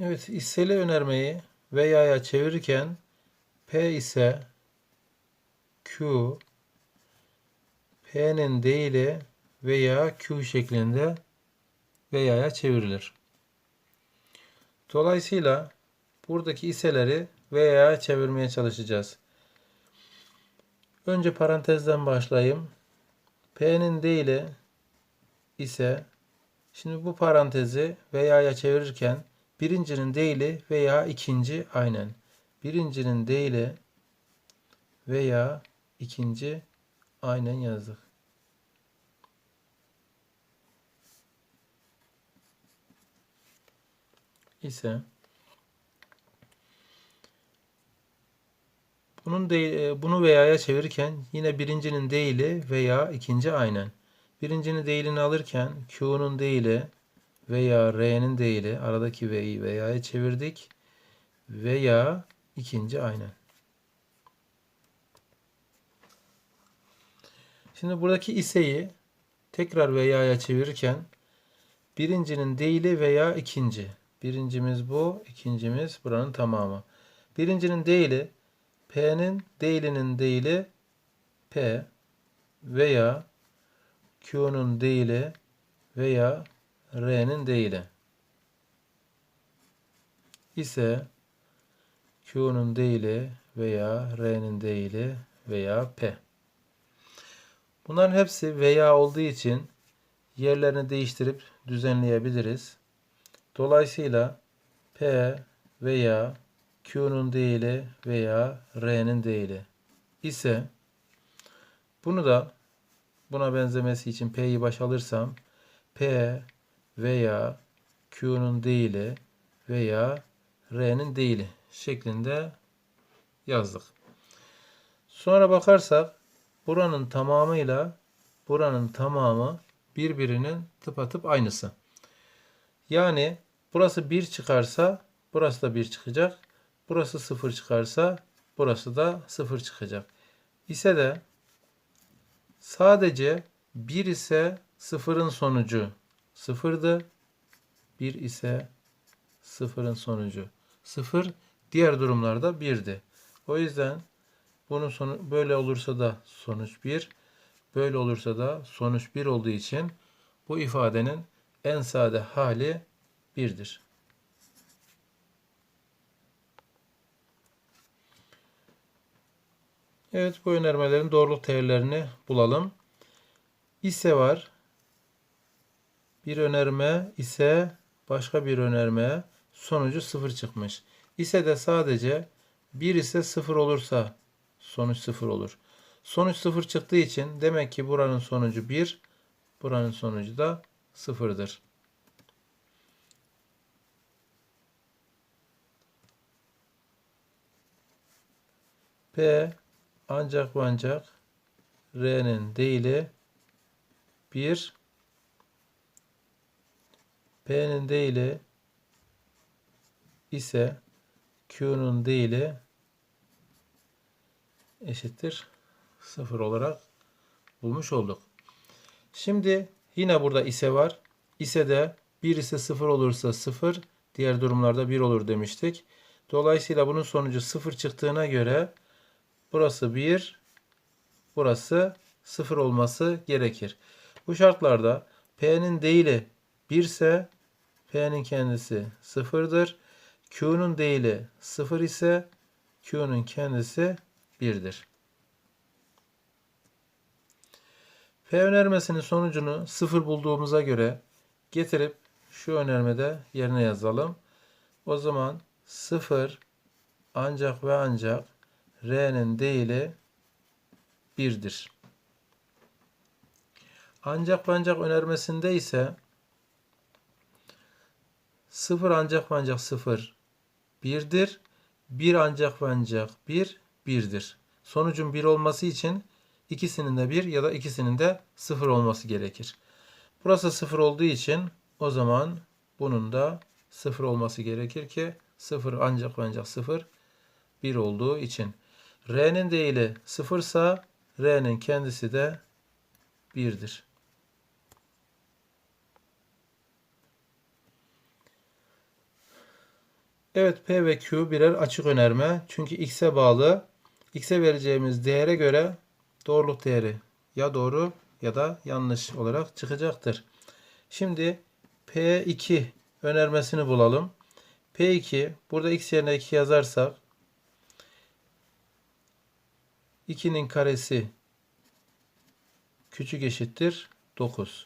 Evet, hisseli önermeyi veya'ya çevirirken P ise Q, P'nin değili veya Q şeklinde veya'ya çevrilir. Dolayısıyla buradaki iseleri veya'ya çevirmeye çalışacağız. Önce parantezden başlayayım. P'nin değili ise şimdi bu parantezi veya'ya çevirirken birincinin değili veya ikinci aynen. Birincinin değili veya ikinci aynen yazdık. ise bunun değil, bunu veya'ya çevirirken yine birincinin değili veya ikinci aynen. Birincinin değilini alırken Q'nun değili veya R'nin değili aradaki V'yi veya'ya çevirdik veya ikinci aynen. Şimdi buradaki iseyi tekrar veya'ya çevirirken birincinin değili veya ikinci. Birincimiz bu, ikincimiz buranın tamamı. Birincinin değili P'nin değilinin değili P veya Q'nun değili veya R'nin değili ise Q'nun değili veya R'nin değili veya P. Bunların hepsi veya olduğu için yerlerini değiştirip düzenleyebiliriz. Dolayısıyla P veya Q'nun değili veya R'nin değili ise bunu da buna benzemesi için P'yi baş alırsam P veya Q'nun değili veya R'nin değili şeklinde yazdık. Sonra bakarsak buranın tamamıyla buranın tamamı birbirinin tıpatıp aynısı. Yani burası 1 çıkarsa burası da 1 çıkacak. Burası 0 çıkarsa burası da 0 çıkacak. İse de sadece 1 ise 0'ın sonucu 0'dı. 1 ise 0'ın sonucu 0. Diğer durumlarda 1'di. O yüzden bunun sonu böyle olursa da sonuç 1, böyle olursa da sonuç 1 olduğu için bu ifadenin en sade hali 1'dir. Evet bu önermelerin doğruluk değerlerini bulalım. İse var. Bir önerme ise başka bir önerme sonucu 0 çıkmış. İse de sadece 1 ise 0 olursa sonuç 0 olur. Sonuç 0 çıktığı için demek ki buranın sonucu 1, buranın sonucu da 0'dır. P ancak ancak R'nin değili 1 P'nin değili ise Q'nun değili eşittir 0 olarak bulmuş olduk. Şimdi yine burada ise var. İse de 1 ise 0 olursa 0, diğer durumlarda 1 olur demiştik. Dolayısıyla bunun sonucu 0 çıktığına göre burası 1, burası 0 olması gerekir. Bu şartlarda P'nin değili 1 ise P'nin kendisi 0'dır. Q'nun değili 0 ise Q'nun kendisi 1'dir. P önermesinin sonucunu 0 bulduğumuza göre getirip şu önermede yerine yazalım. O zaman 0 ancak ve ancak R'nin değili 1'dir. Ancak ve ancak önermesinde ise 0 ancak ve ancak 0 1'dir. 1 ancak ve ancak 1 1'dir. Sonucun 1 olması için ikisinin de 1 ya da ikisinin de 0 olması gerekir. Burası 0 olduğu için o zaman bunun da 0 olması gerekir ki 0 ancak ve ancak 0 1 olduğu için. R'nin değili 0 ise R'nin kendisi de 1'dir. Evet P ve Q birer açık önerme. Çünkü X'e bağlı. X'e vereceğimiz değere göre doğruluk değeri ya doğru ya da yanlış olarak çıkacaktır. Şimdi P2 önermesini bulalım. P2 burada x yerine 2 yazarsak 2'nin karesi küçük eşittir 9.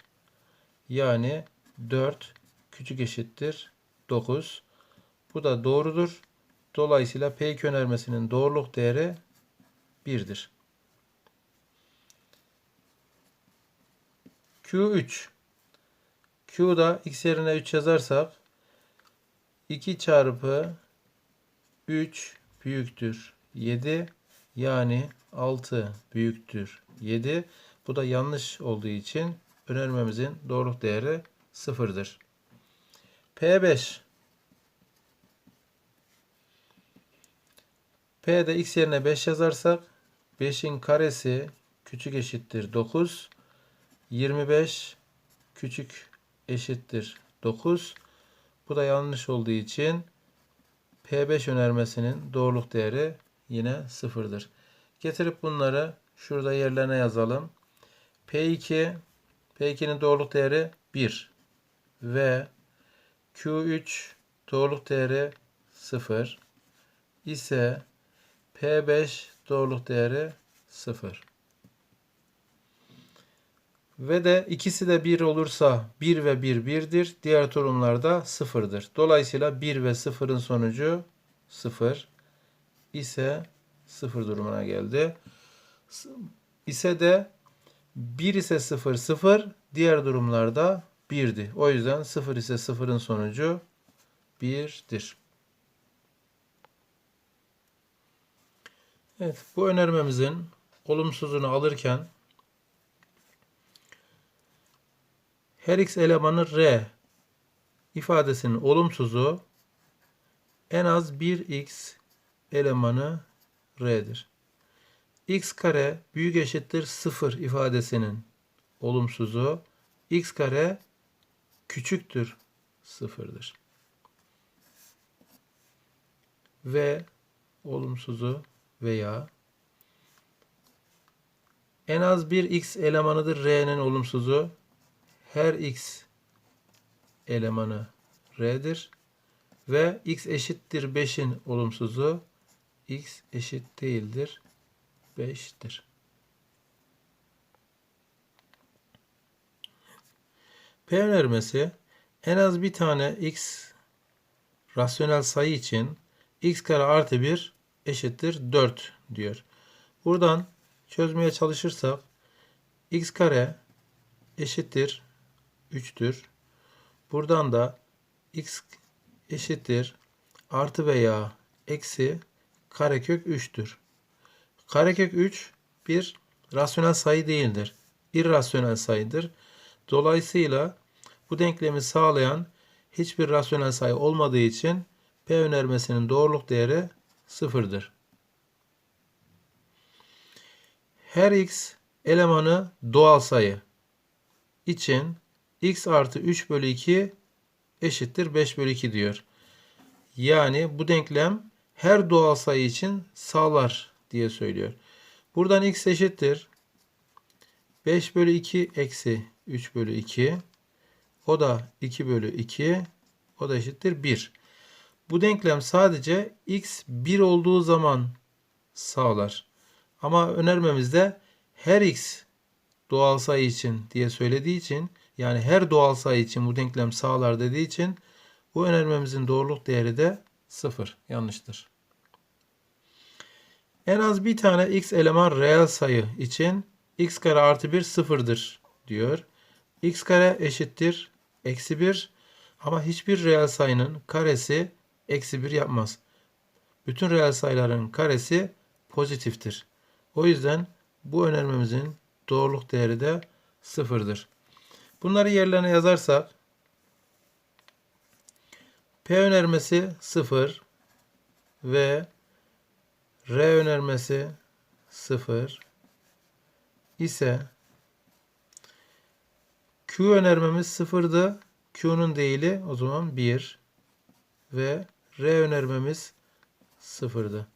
Yani 4 küçük eşittir 9. Bu da doğrudur. Dolayısıyla P2 önermesinin doğruluk değeri 1'dir. Q3 Q'da x yerine 3 yazarsak 2 çarpı 3 büyüktür 7 yani 6 büyüktür 7. Bu da yanlış olduğu için önermemizin doğruluk değeri sıfırdır. P5 P'de x yerine 5 yazarsak 5'in karesi küçük eşittir 9. 25 küçük eşittir 9. Bu da yanlış olduğu için P5 önermesinin doğruluk değeri yine sıfırdır. Getirip bunları şurada yerlerine yazalım. P2 P2'nin doğruluk değeri 1 ve Q3 doğruluk değeri 0 ise P5 doğruluk değeri 0. Ve de ikisi de 1 olursa 1 ve 1 1'dir. Diğer durumlarda 0'dır. Dolayısıyla 1 ve 0'ın sonucu 0 ise 0 durumuna geldi. İse de 1 ise 0 0 diğer durumlarda 1'di. O yüzden 0 ise 0'ın sonucu 1'dir. Evet, bu önermemizin olumsuzunu alırken her x elemanı r ifadesinin olumsuzu en az 1x elemanı r'dir. x kare büyük eşittir 0 ifadesinin olumsuzu x kare küçüktür 0'dır. Ve olumsuzu veya en az bir x elemanıdır r'nin olumsuzu her x elemanı r'dir ve x eşittir 5'in olumsuzu x eşit değildir 5'tir. P önermesi en az bir tane x rasyonel sayı için x kare artı 1 eşittir 4 diyor. Buradan çözmeye çalışırsak x kare eşittir 3'tür. Buradan da x eşittir artı veya eksi karekök 3'tür. Karekök 3 bir rasyonel sayı değildir. İrrasyonel sayıdır. Dolayısıyla bu denklemi sağlayan hiçbir rasyonel sayı olmadığı için P önermesinin doğruluk değeri sıfırdır. Her x elemanı doğal sayı için x artı 3 bölü 2 eşittir 5 bölü 2 diyor. Yani bu denklem her doğal sayı için sağlar diye söylüyor. Buradan x eşittir 5 bölü 2 eksi 3 bölü 2 o da 2 bölü 2 o da eşittir 1. Bu denklem sadece x 1 olduğu zaman sağlar. Ama önermemizde her x doğal sayı için diye söylediği için yani her doğal sayı için bu denklem sağlar dediği için bu önermemizin doğruluk değeri de 0. Yanlıştır. En az bir tane x eleman reel sayı için x kare artı 1 sıfırdır diyor. x kare eşittir eksi 1 ama hiçbir reel sayının karesi eksi 1 yapmaz. Bütün reel sayıların karesi pozitiftir. O yüzden bu önermemizin doğruluk değeri de sıfırdır. Bunları yerlerine yazarsak P önermesi 0 ve R önermesi 0 ise Q önermemiz 0'dı. Q'nun değili o zaman 1 ve R önermemiz sıfırdı.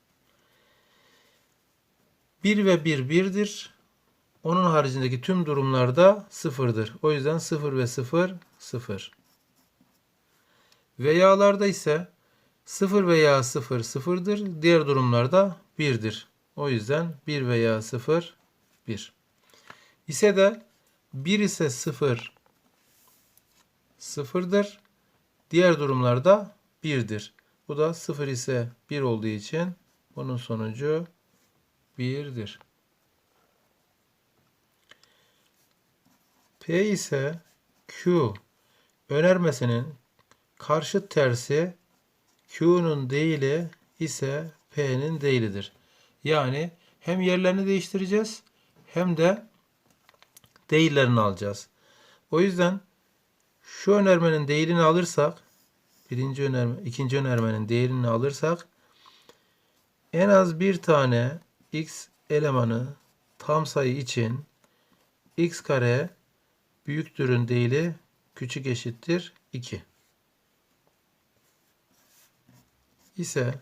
1 ve 1 1'dir. Onun haricindeki tüm durumlarda sıfırdır. O yüzden 0 ve 0 0. Veya'larda ise 0 veya 0 sıfırdır. Diğer durumlarda 1'dir. O yüzden 1 veya 0 1. İse de 1 ise 0 sıfırdır. Diğer durumlarda 1'dir. Bu da 0 ise 1 olduğu için bunun sonucu 1'dir. P ise Q önermesinin karşıt tersi Q'nun değili ise P'nin değilidir. Yani hem yerlerini değiştireceğiz hem de değillerini alacağız. O yüzden şu önermenin değerini alırsak birinci önerme, ikinci önermenin değerini alırsak en az bir tane x elemanı tam sayı için x kare büyüktürün değili küçük eşittir 2 ise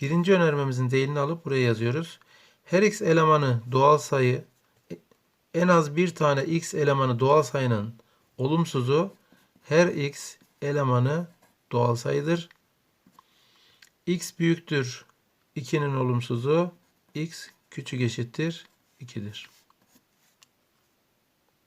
birinci önermemizin değerini alıp buraya yazıyoruz. Her x elemanı doğal sayı en az bir tane x elemanı doğal sayının olumsuzu her x elemanı doğal sayıdır. x büyüktür 2'nin olumsuzu x küçük eşittir 2'dir.